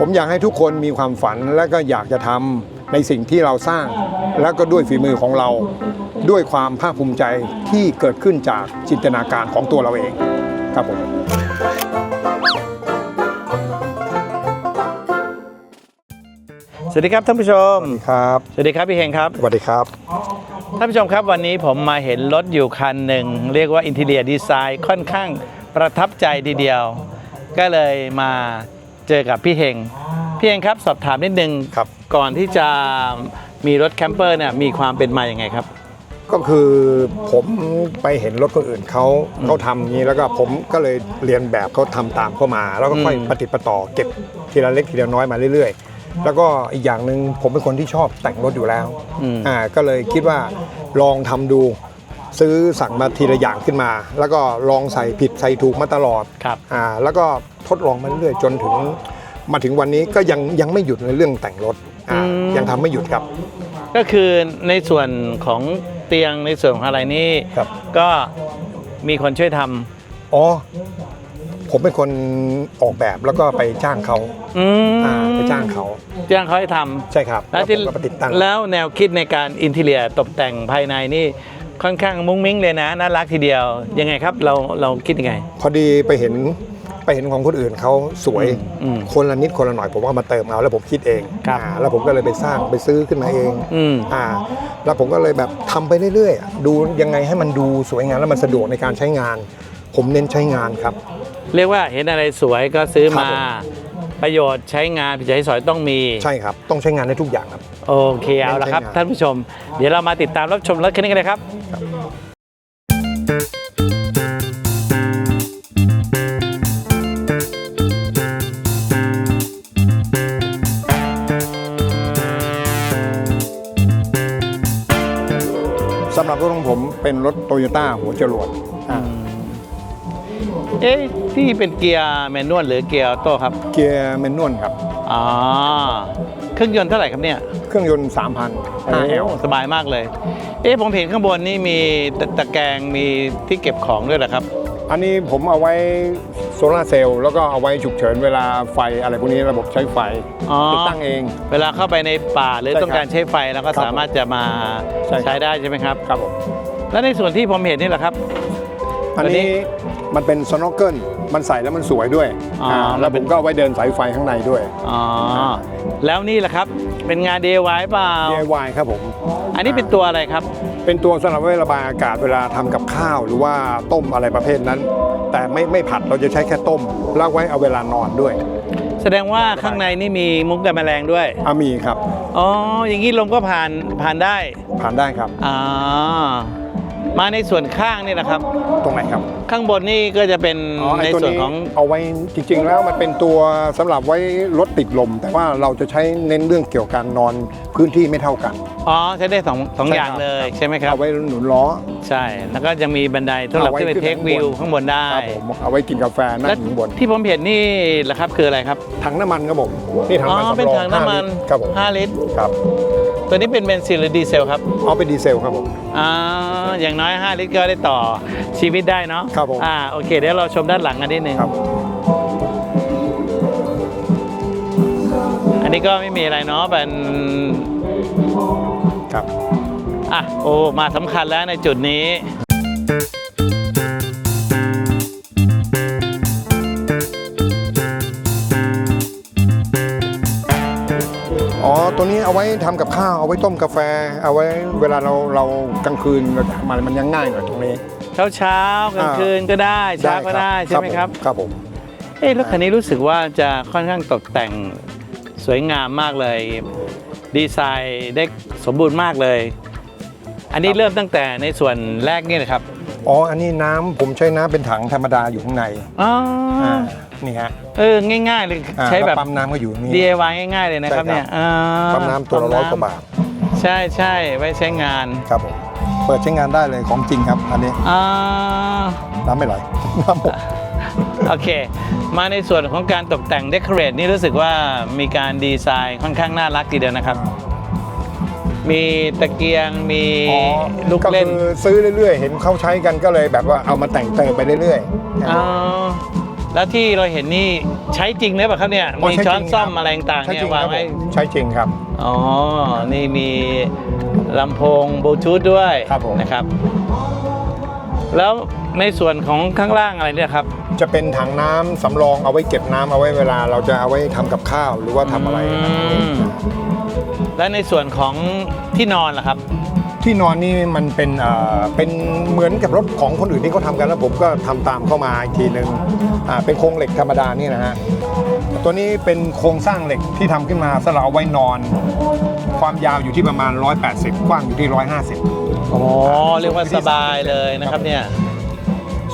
ผมอยากให้ทุกคนมีความฝันและก็อยากจะทำในสิ่งที่เราสร้าง แล้วก็ด้วยฝีมือของเรา ด้วยความภาคภูมิใจที่เกิดขึ้นจากจินตนาการของตัวเราเองครับผมสวัสดีครับท่านผู้ชม ครับ สวัสดีครับพี่เฮงครับ สวัสดีครับ ท่านผู้ชมครับวันนี้ผมมาเห็นรถอยู่คันหนึ่ง เรียกว่าอินเท i รียดีไซน์ค่อนข้างประทับใจทีเดียว ก็เลยมา เจอกับพี่เฮงพี่เฮงครับสอบถามนิดนึงครับก่อนที่จะมีรถแคมเปอร์เนี่ยมีความเป็นมาอย่างไงครับ ก็คือผมไปเห็นรถคนอื่นเขาเขาทำอย่างนี้แล้วก็ผมก็เลยเรียนแบบเขาทำตามเข้ามา แล้วก็ค่อยอืมปฏิดประต่อเก็บทีละเล็กทีละน้อยมาเรื่อย ๆ แล้วก็อีกอย่างหนึ่งผมเป็นคนที่ชอบแต่งรถอยู่แล้วอืมอ่าก็เลยคิดว่าลองทำดู ซื้อสั่งมาทีละอย่างขึ้นมา แล้วก็ลองใส่ผิดใส่ถูกมาตลอดครับอ่าแล้วก็ทดลองมาเรื่อยๆจนถึงมาถึงวันนี้ก็ยังยังไม่หยุดในเรื่องแต่งรถอ่าอืมยังทำไม่หยุดครับ ก็คือในส่วนของเตียงในส่วนของอะไรนี่ครับก็มีคนช่วยทำอ๋อผมเป็นคนออกแบบแล้วก็ไปจ้างเขาอืมอ่าไปจ้างเขา จ้างเขาให้ทำใช่ครับ แล้วผมที่ก็ไปติดตั้งแล้วแนวคิดในการอินเท i รียตกแต่งภายในนี่ ค่อนข้างมุ้งมิ้งเลยนะน่ารักทีเดียว ยังไงครับเราเราคิดยังไง พอดีไปเห็นไปเห็นของคนอื่นเขาสวยอืมคนละนิดคนละหน่อยผมก็มาเติมเอาแล้วผมคิดเองครับอ่าแล้วผมก็เลยไปสร้างไปซื้อขึ้นมาเองอืม อ่า แล้วผมก็เลยแบบทำไปเรื่อยๆอะดูยังไงให้มันดูสวยงามแล้วมันสะดวกในการใช้งาน ผมเน้นใช้งานครับ เรียกว่าเห็นอะไรสวยก็ซื้อมา ครับประโยชน์ใช้งานใช้สอยต้องมี ใช่ครับ ต้องใช้งานได้ทุกอย่างครับ โอเคเอาละครับใช้งานท่านผู้ชม เดี๋ยวเรามาติดตามรับชมรถคันนี้กันเลยครับ สำหรับรถของผมเป็นรถโตโยต้าหัวจรวดอ่าเอ๊ะที่เป็นเกียร์แมนนวลหรือเกียร์ออโต้ครับ เกียร์แมนนวลครับ อ๋อเครื่องยนต์เท่าไหร่ครับเนี่ย เครื่องยนต์ 3,000 5L โอ้สบายมากเลย เอ๊ะผมเห็นข้างบนนี่มีตะตะแกรงมีที่เก็บของด้วยเหรอครับ อันนี้ผมเอาไว้โซลาร์เซลล์แล้วก็เอาไว้ฉุกเฉินเวลาไฟอะไรพวกนี้ระบบใช้ไฟอ๋อติดตั้งเอง เวลาเข้าไปในป่าหรือใช่ครับต้องการใช้ไฟเราก็ครับสามารถจะมาใช่ครับใช้ได้ใช่ไหมครับครับผมแล้วในส่วนที่ผมเห็นนี่แหละครับ อันอันนี้นี้ มันเป็นสโนว์เกิลมันใส่แล้วมันสวยด้วยอ๋ออ่าแล้วผมก็เอาไว้เดินสายไฟข้างในด้วย อ๋อ แล้วนี่แหละครับ เป็นงาน DIY เปล่า DIY ครับผม อันนี้เป็นตัวอะไรครับ เป็นตัวสำหรับไว้ระบายอากาศเวลาทำกับข้าวหรือว่าต้มอะไรประเภทนั้น แต่ไม่ไม่ผัดเราจะใช้แค่ต้มแล้วไว้เอาเวลานอนด้วยแสดงว่าข้างในนี่มีมุกกันแมลงด้วย อามีครับ อ๋อ อย่างนี้ลมก็ผ่านผ่านได้ ผ่านได้ครับอ่า มาในส่วนข้างนี่นะครับ ตรงไหนครับข้างบนนี่ก็จะเป็นอ๋อไอ้ในตัวส่วนนี้ของเอาไว้จริง ๆ แล้วมันเป็นตัวสำหรับไว้รถติดลม แต่ว่าเราจะใช้เน้นเรื่องเกี่ยวกับการนอนพื้นที่ไม่เท่ากัน อ๋อใช้ได้สองสองใช่อย่างครับเลยใช่ไหมครับเอาไว้หนุนล้อ ใช่แล้วก็ยังมีบันไดสำหรับเอาไว้ขึ้นไปขึ้นเทคข้างบนวิวข้างบนได้ครับผมเอาไว้กินกาแฟนั่และงอยู่ข้างบน ที่ผมเห็นนี่แหละครับคืออะไรครับถังน้ำมันครับผมนี่ถังอ๋อน้ำมันเป็นสำรองถังน้ำมันห้าลิตรครับผม5ลิตรครับ ตัวนี้เป็นเบนซินหรือดีเซลครับ เอาเป็นดีเซลครับผม อ่าอย่างน้อย 5 ลิตรก็ได้ต่อชีวิตได้เนาะครับผม อ่าโอเค เดี๋ยวเราชมด้านหลังกันนิดนึงครับอันนี้ก็ไม่มีอะไรเนาะเป็น ครับ อะโอ้มาสำคัญแล้วในจุดนี้ ตัวนี้เอาไว้ทำกับข้าวเอาไว้ต้มกาแฟ เอาไว้เวลาเราเรากลางคืนเราจะมันมันยังง่ายหน่อยตรงนี้ เช้าเช้ากลางคืนก็ได้เช้าก็ได้ใช่ไหมครับครับผมเอ๊ะรถคันนี้รู้สึกว่าจะค่อนข้างตกแต่งสวยงามมากเลย ดีไซน์ได้สมบูรณ์มากเลย อันนี้เริ่มตั้งแต่ในส่วนแรกนี่นะครับอ๋ออันนี้น้ำผมใช้น้ำเป็นถังธรรมดาอยู่ข้างในอ๋อออ่านี่ฮะ เออง่ายๆเลยอ่าใช้แบบ ล้วปั๊มน้ำก็อยู่นี่ DIY ง่ายๆเลยนะครับใช่ครับ เนี่ยอ่าปั๊มน้ำตัวละร้อยกว่าบาทใช่ใช่ไว้ใช้งานครับผมเปิดใช้งานได้เลยของจริงครับอันนี้อ่าน้ำไม่ไหล น้ำหมด โอเค มาในส่วนของการตกแต่งเดคอเรทนี่รู้สึกว่ามีการดีไซน์ค่อนข้างน่ารักทีเดียวนะครับ มีตะเกียงมีอ๋อลูกก็เล่นคือซื้อเรื่อยๆ เห็นเขาใช้กันก็เลยแบบว่าเอามาแต่งเติมไปเรื่อยๆอ๋อ แล้วที่เราเห็นนี่ใช้จริงเลยป่ะครับเนี่ยอ๋อมีใช้จริงช้อนซ่อมครับอะไรต่างๆใช่เนี่จยริงวางครับไว้ผมใช่จริงครับอ๋อ นี่มีลำโพงบลูทูธด้วยครับผมนะครับ แล้วในส่วนของข้างล่างอะไรเนี่ยครับ จะเป็นถังน้ำสำรองเอาไว้เก็บน้ำเอาไว้เวลา เราจะเอาไว้ทำกับข้าวหรือว่าทำอะไรนะอืมและในส่วนของที่นอนล่ะครับ ที่นอนนี่มันเป็นเอ่อเป็นเหมือนกับรถของคนอื่นที่เขาทำกันแล้วผมก็ทำตามเข้ามาอีกทีหนึ่งอ่าเป็นโครงเหล็กธรรมดานี่นะฮะตัวนี้เป็นโครงสร้างเหล็กที่ทำขึ้นมาสำหรับเอาไว้นอน ความยาวอยู่ที่ประมาณ 180 กว้างอยู่ที่150อ๋อเรียกว่าสบายเลยนะครับเนี่ย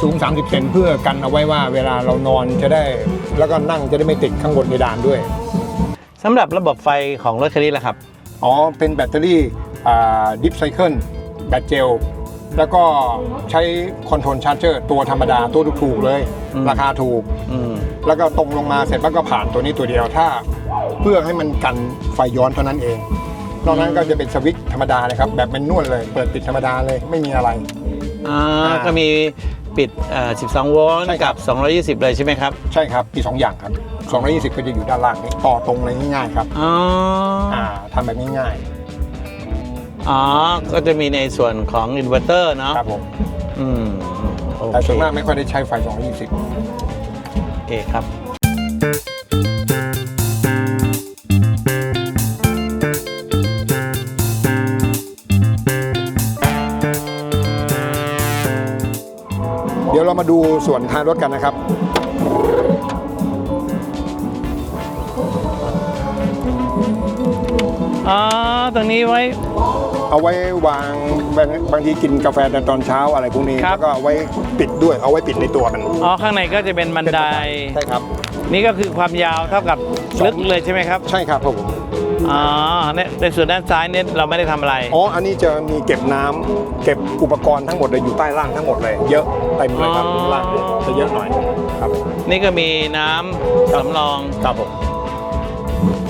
สูง 30 เซนเพื่อกันเอาไว้ว่าเวลาเรานอนจะได้ แล้วก็นั่งจะได้ไม่ติดข้างบนเพดานด้วย สำหรับระบบไฟของรถคันนี้ล่ะครับ อ๋อ เป็นแบตเตอรี่ดิฟไซเคิลแบตเจล แล้วก็ใช้คอนโทรลชาร์จเจอร์ตัวธรรมดาตัวถูกๆเลย อืม ราคาถูก อืม แล้วก็ตรงลงมาเสร็จแล้วก็ผ่านตัวนี้ตัวเดียวถ้าเพื่อให้มันกันไฟย้อนเท่านั้นเอง นอกนั้นก็จะเป็นสวิตช์ธรรมดาเลยครับ แบบเป็นนวดเลย เปิดปิดธรรมดาเลยไม่มีอะไร อ่าอ่าก็มี ปิดเอ่อ12 โวลต์ใช่ครักับ บ 220 เลยใช่ไหมครับ ใช่ครับมีสองอย่างครับ 220 ก็จะอยู่ด้านล่างนี้ต่อตรงเลยง่ายๆครับ อ๋ออ่าทำแบบง่ายอ๋อ ก็จะมีในส่วนของอินเวอร์เตอร์เนาะๆครับผมอืมโอแต่เคส่วนมากไม่ค่อยได้ใช้ไฟ 220 โอเคครับเดี๋ มาดูส่วนท้ายรถกันนะครับ อ๋อตรงนี้ไว้ เอาไว้วางบางบางทีกินกาแฟตอนเช้าอะไรพวกนี้ ครับ แล้วก็เอาไว้ปิดด้วยเอาไว้ปิดในตัวมันอ๋อข้างในก็จะเป็นบันได ใช่ครับ นี่ก็คือความยาวเท่ากับลึกเลยใช่ไหมครับ ใช่ครับผม อ๋อเนี่ยในส่วนด้านซ้ายเนี่ยเราไม่ได้ทำอะไร อ๋อ อันนี้จะมีเก็บน้ำเก็บอุปกรณ์ทั้งหมดเลยอยู่ใต้ล่างทั้งหมดเลย เยอะเต็มเลยครับอ๋อ ล่างเนี่ยจะเยอะหน่อยครับผมนี่ก็มีน้ำสำรอง ครับผม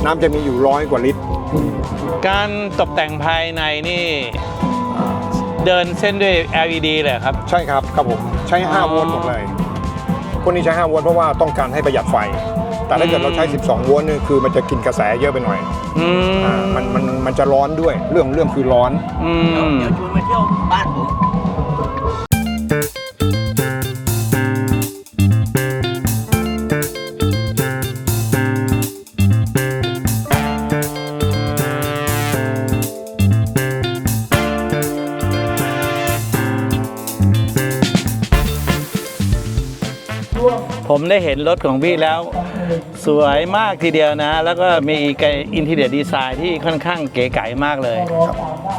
น้ำจะมีอยู่ร้อยกว่าลิตร การตกแต่งภายในนี่ เดินเส้นด้วย LED เลยครับ ใช่ครับครับผมใช้ อ๋อ 5 โวลต์หมดเลย พวกนี้ใช้ 5 โวลต์เพราะว่าต้องการให้ประหยัดไฟ แต่ถ้าเกิดเราใช้ 12 โวลต์นี่คือมันจะกินกระแสเยอะไปหน่อยอือ่ามมันมันมันจะร้อนด้วยเรื่องเรื่องคือร้อน อืมเดี๋ยวชวนมาเที่ยวบ้านผมผมได้เห็นรถของพี่แล้ว สวยมากทีเดียวนะ แล้วก็มีอินทีเดียดีไซน์ที่ค่อนข้างเก๋ไก๋มากเลย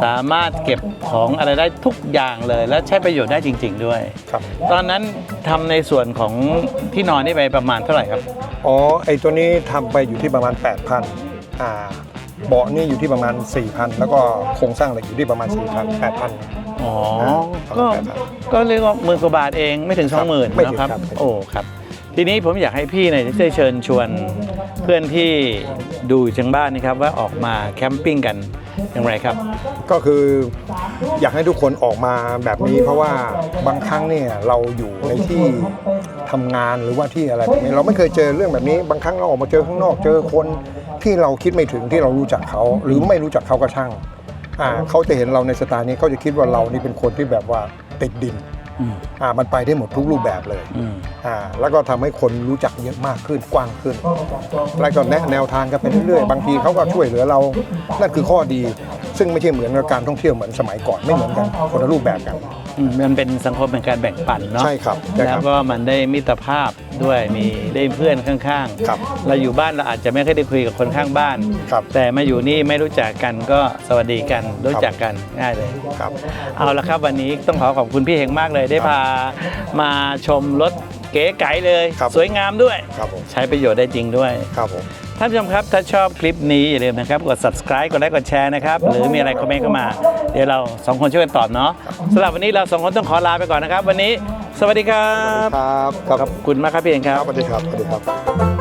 สามารถเก็บของอะไรได้ทุกอย่างเลย และใช้ประโยชน์ได้จริง ๆ ด้วย ครับ ตอนนั้นทำในส่วนของที่นอนนี่ไปประมาณเท่าไหร่ครับ อ๋อ ไอตัวนี้ทำไปอยู่ที่ประมาณ 8,000อ่า เบาะนี่อยู่ที่ประมาณ 4,000 แล้วก็โครงสร้างเหล็กอยู่ที่ประมาณ 4,000 8,000 อ๋ออ่าก็ประมาณ8,000ก็เรียกว่าหมื่นกว่าบาทเองไม่ถึงคสรัอบงหมื่นไม่ถึงนะครับครับ โอ้ ครับ ทีนี้ผมอยากให้พี่เนี่ยได้เชิญชวนเพื่อนที่ดูอยู่ทางบ้านนะครับว่าออกมาแคมปิ้งกันอย่างไรครับ ก็คืออยากให้ทุกคนออกมาแบบนี้ เพราะว่าบางครั้งเนี่ยเราอยู่ในที่ทำงานหรือว่าที่อะไรแบบนี้เราไม่เคยเจอเรื่องแบบนี้ บางครั้งเราออกมาเจอข้างนอกเจอคนที่เราคิดไม่ถึงที่เรารู้จักเขา หรือไม่รู้จักเขาก็ช่างอ่าเขาจะเห็นเราในสไตล์นี้เขาจะคิดว่าเรานี่เป็นคนที่แบบว่าติดดิน อืมอ่ามันไปได้หมดทุกรูปแบบเลยอืมอ่าแล้วก็ทำให้คนรู้จักเยอะมากขึ้นกว้างขึ้น แล้วก็แนะแนวทางกันไปเรื่อยๆบางทีเขาก็ช่วยเหลือเรา นั่นคือข้อดี ซึ่งไม่ใช่เหมือนกับการท่องเที่ยวเหมือนสมัยก่อนไม่เหมือนกันคนละรูปแบบกันอืมมันเป็นสังคมเป็นการแบ่งปันเนาะใช่ครับใช่แล้ควรับก็มันได้มิตรภาพ ด้วยมีได้เพื่อนข้างครับ ๆ เราอยู่บ้านเราอาจจะไม่เคอยได้คุยกับคนข้างบ้าน ครับ แต่มาอยู่นี่ไม่รู้จักกันก็สวัสดีกันรู้จักกันง่ายเลย ครับ เอาละครับวันนี้ต้องขอขอบคุณพี่เฮงมากเลย ได้พามาชมรถเก๋ไก๋เลย ครับ สวยงามด้วย ครับผมใช้ประโยชน์ได้จริงด้วย ครับผม ท่านผู้ชมครับ ถ้าชอบคลิปนี้อย่าลืมนะครับ กด subscribe กดไลค์กดแชร์นะครับ หรือมีอะไรคอมเมนต์เข้ามา เดี๋ยวเราสองคนช่วยกันตอบเนาะสำหรับวันนี้เราสองคนต้องขอลาไปก่อนนะครับ วันนี้ สวัสดีครับ ครับ ครับขอบคุณมากครับพี่เองคครัรับบสวัสดีครับ สวัสดีครับ